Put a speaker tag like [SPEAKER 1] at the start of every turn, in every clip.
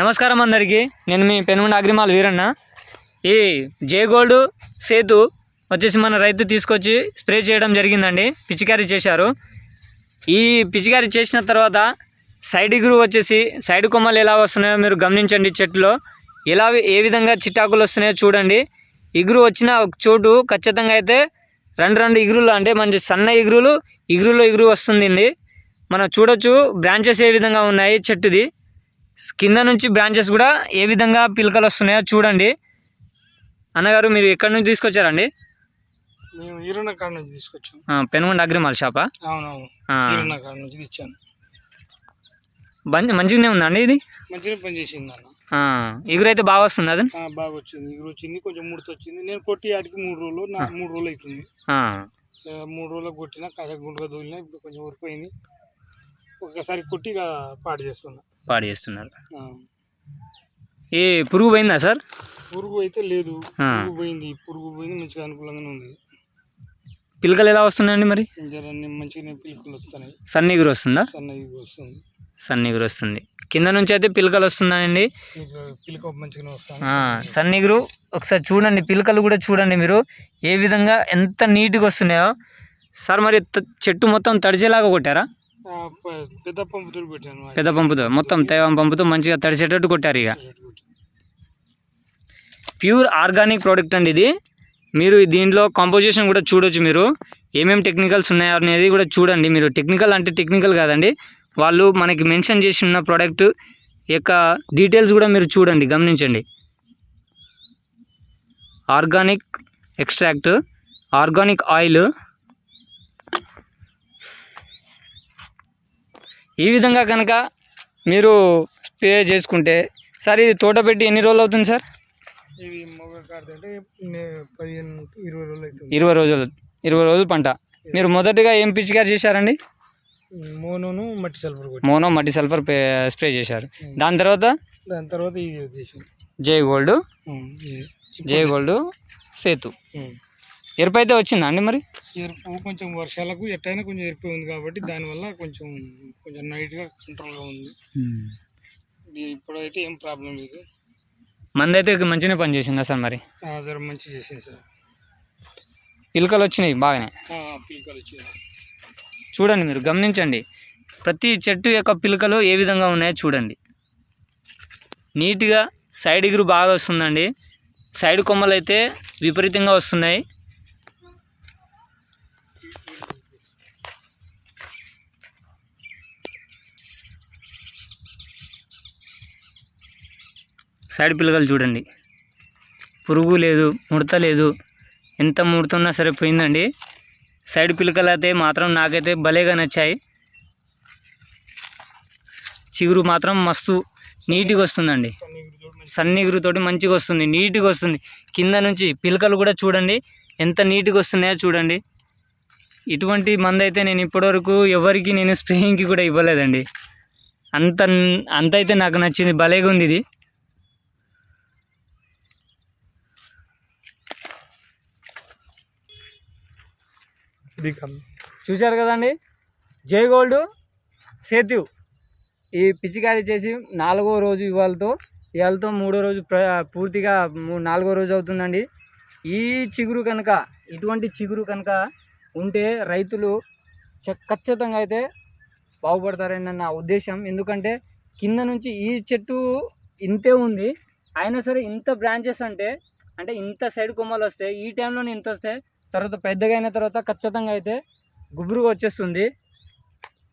[SPEAKER 1] నమస్కారం అందరికీ. నేను మీ పెనుగొండ అగ్రిమాల్ వీరన్న. ఈ జే గోల్డ్ సేతు వచ్చేసి మన రైతు తీసుకొచ్చి స్ప్రే చేయడం జరిగిందండి. పిచికారీ చేశారు. ఈ పిచికారీ చేసిన తర్వాత సైడ్ ఇగురు వచ్చేసి సైడ్ కొమ్మలు ఎలా వస్తున్నాయో మీరు గమనించండి చెట్టులో. ఎలా ఏ విధంగా చిటాకులు వస్తున్నాయో చూడండి. ఇగురు వచ్చిన ఒక చోటు ఖచ్చితంగా అయితే రెండు రెండు ఇగురులు అంటే మంచి సన్న ఇగురులు ఇగురులో ఇగురు వస్తుందండి. మనం చూడొచ్చు బ్రాంచెస్ ఏ విధంగా ఉన్నాయి చెట్టుది. కింద నుంచి బ్రాంచెస్ కూడా ఏ విధంగా పిలకలు వస్తున్నాయో చూడండి. అన్నగారు మీరు ఎక్కడి నుంచి తీసుకొచ్చారండి?
[SPEAKER 2] మేము ఈరన్న కాడ నుంచి తీసుకొచ్చాం.
[SPEAKER 1] పెనుగొండ అగ్రిమాల్ షాపా?
[SPEAKER 2] అవునవును. ఈరన్న కాడ నుంచి తెచ్చాను.
[SPEAKER 1] మంచి మంచిగానే ఉందండి ఇది?
[SPEAKER 2] మంచిగా పని చేసింది అన్న
[SPEAKER 1] అయితే బాగా వస్తుంది అది?
[SPEAKER 2] బాగా వచ్చింది. ఇగురు వచ్చింది కొంచెం ముడత వచ్చింది. నేను కొట్టి ఆడికి మూడు రోజులు మూడు రోజులు అవుతుంది మూడు రోజులకు కొట్టినా కాసేపు గుండుగా దూలినా ఇప్పుడు కొంచెం ఊరిపోయింది ఒకసారి కొట్టి పాడు చేస్తున్నా.
[SPEAKER 1] పాడు చేస్తున్నారు. ఈ పురుగు పోయిందా సార్?
[SPEAKER 2] పురుగు అయితే లేదు. పురుగు పోయింది. పురుగు పోయింది మంచిగా అనుకూలంగానే ఉంది.
[SPEAKER 1] పిలకలు ఎలా వస్తున్నాయండి మరి?
[SPEAKER 2] జర మంచిగానే పిలుపులు వస్తున్నాయి.
[SPEAKER 1] సన్న ఇగురు వస్తుందా?
[SPEAKER 2] సన్న ఇగురు వస్తుంది.
[SPEAKER 1] సన్న ఇగురు వస్తుంది. కింద నుంచి అయితే పిలకలు వస్తుందండి
[SPEAKER 2] మీకు పిలుక మంచిగానే వస్తాను
[SPEAKER 1] ఆ, సన్న ఇగురు ఒకసారి చూడండి. పిలకలు కూడా చూడండి మీరు. ఏ విధంగా ఎంత నీట్గా వస్తున్నాయో. సార్ మరి చెట్టు మొత్తం తడిచేలాగా కొట్టారా?
[SPEAKER 2] పెద్ద పెట్టాను
[SPEAKER 1] పెద్ద పంపుతో? మొత్తం తేవం పంపుతో మంచిగా తడిసేటట్టు కొట్టారు ఇక. ప్యూర్ ఆర్గానిక్ ప్రోడక్ట్ అండి ఇది. మీరు దీంట్లో కాంపోజిషన్ కూడా చూడొచ్చు మీరు. ఏమేమి టెక్నికల్స్ ఉన్నాయో అనేది కూడా చూడండి మీరు. టెక్నికల్ అంటే టెక్నికల్ కాదండి. వాళ్ళు మనకి మెన్షన్ చేసి ఉన్న ప్రోడక్ట్ యొక్క డీటెయిల్స్ కూడా మీరు చూడండి గమనించండి. ఆర్గానిక్ ఎక్స్ట్రాక్ట్ ఆర్గానిక్ ఆయిల్ ఈ విధంగా కనుక మీరు స్ప్రే చేసుకుంటే సార్ ఇది తోట పెట్టి ఎన్ని రోజులు అవుతుంది సార్?
[SPEAKER 2] పదిహేను ఇరవై రోజులు అవుతుంది.
[SPEAKER 1] ఇరవై రోజులు ఇరవై రోజులు పంట. మీరు మొదటగా ఏం పిచికారి చేశారండి?
[SPEAKER 2] మోనోను మట్టి సల్ఫర్
[SPEAKER 1] మోనో మట్టి సల్ఫర్ స్ప్రే చేశారు. దాని తర్వాత?
[SPEAKER 2] దాని తర్వాత ఇది
[SPEAKER 1] జై గోల్డ్ జై గోల్డ్ సేతు. ఎరుపు అయితే వచ్చిందా అండి మరి?
[SPEAKER 2] ఎరుపు కొంచెం వర్షాలకు ఎట్టయినా కొంచెం ఎరుపు ఉంది కాబట్టి దానివల్ల కొంచెం కొంచెం నైట్గా కంట్రోల్గా ఉంది. ఇప్పుడైతే ఏం ప్రాబ్లం లేదు.
[SPEAKER 1] మంది అయితే మంచిగానే పని చేసిందా సార్ మరి?
[SPEAKER 2] జర మంచి చేసింది సార్.
[SPEAKER 1] పిలకలు వచ్చినాయి బాగానే?
[SPEAKER 2] పిలకలు వచ్చింది
[SPEAKER 1] చూడండి మీరు గమనించండి. ప్రతి చెట్టు యొక్క పిలకలు ఏ విధంగా ఉన్నాయో చూడండి. నీట్గా సైడ్ ఎగురు బాగా వస్తుందండి. సైడ్ కొమ్మలు అయితే విపరీతంగా వస్తున్నాయి. సైడ్ పిలకలు చూడండి. పురుగు లేదు ముడత లేదు. ఎంత ముడుతున్నా సరే పోయిందండి. సైడ్ పిల్లకలు అయితే మాత్రం నాకైతే భలేగా నచ్చాయి. చిగురు మాత్రం మస్తు నీట్గా వస్తుందండి. సన్నిగురుతోటి మంచిగా వస్తుంది నీట్గా వస్తుంది. కింద నుంచి పిలకలు కూడా చూడండి ఎంత నీట్గా వస్తున్నాయో చూడండి. ఇటువంటి మందు అయితే నేను ఇప్పటివరకు ఎవరికి నేను స్ప్రేయింగ్కి కూడా ఇవ్వలేదండి. అంత అంత అయితే నాకు నచ్చింది భలేగా ఉంది ఇది.
[SPEAKER 2] ఇది
[SPEAKER 1] చూశారు కదండి? జై గోల్డ్ సేతు. ఈ పిచికారీ చేసి నాలుగో రోజు ఇవాళతో ఇవాళతో మూడో రోజు ప్ర పూర్తిగా నాలుగో రోజు అవుతుందండి. ఈ చిగురు కనుక ఇటువంటి చిగురు కనుక ఉంటే రైతులు చ- ఖచ్చితంగా అయితే బాగుపడతారని నా ఉద్దేశం. ఎందుకంటే కింద నుంచి ఈ చెట్టు ఇంతే ఉంది. అయినా సరే ఇంత బ్రాంచెస్ అంటే అంటే ఇంత సైడ్ కొమ్మలు వస్తాయి ఈ టైంలోనే ఇంత వస్తాయి తర్వాత పెద్దగా అయిన తర్వాత ఖచ్చితంగా అయితే గుబురుగా వచ్చేస్తుంది.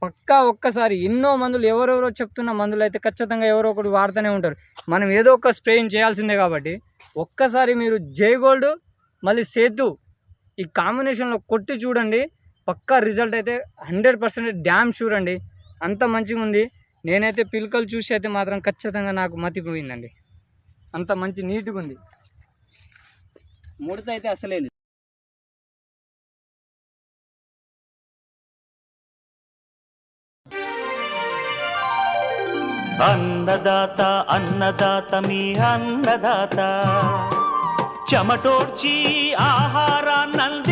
[SPEAKER 1] పక్కా ఒక్కసారి ఎన్నో మందులు ఎవరెవరో చెప్తున్న మందులు అయితే ఖచ్చితంగా ఎవరో ఒకటి వాడుతూనే ఉంటారు. మనం ఏదో ఒక స్ప్రేయింగ్ చేయాల్సిందే కాబట్టి ఒక్కసారి మీరు జై గోల్డ్ మళ్ళీ సేతు ఈ కాంబినేషన్లో కొట్టి చూడండి. పక్కా రిజల్ట్ అయితే హండ్రెడ్ పర్సెంట్ డ్యామ్ షూర్ అండి. అంత మంచిగా ఉంది. నేనైతే పిలకలు చూసి అయితే మాత్రం ఖచ్చితంగా నాకు మతిపోయిందండి. అంత మంచి నీట్గా ఉంది. ముడత అయితే అసలే
[SPEAKER 3] అన్నదాత అన్నదాత మీ అన్నదాత. చెమటోడ్చి ఆహారాన్నంది